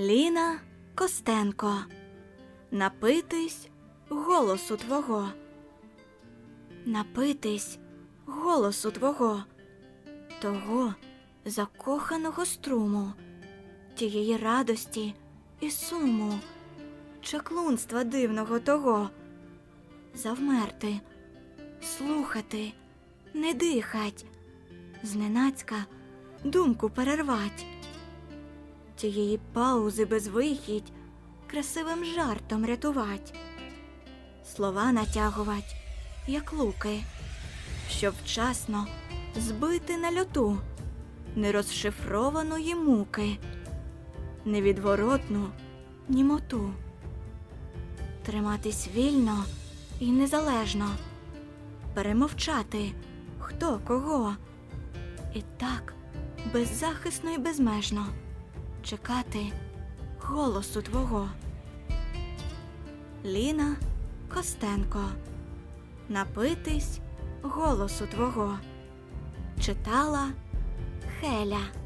Ліна Костенко. Напитись голосу твого. Напитись голосу твого, того закоханого струму, тієї радості і суму, чаклунства дивного того, завмерти, слухати, не дихать, зненацька думку перервать тієї паузи безвихідь красивим жартом рятувать, слова натягувать, як луки, щоб вчасно збити на льоту нерозшифрованої муки, невідворотну німоту, триматись вільно і незалежно, перемовчати хто кого, і так беззахисно і безмежно чекати голосу твого. Ліна Костенко. Напитись голосу твого. Читала Хеля.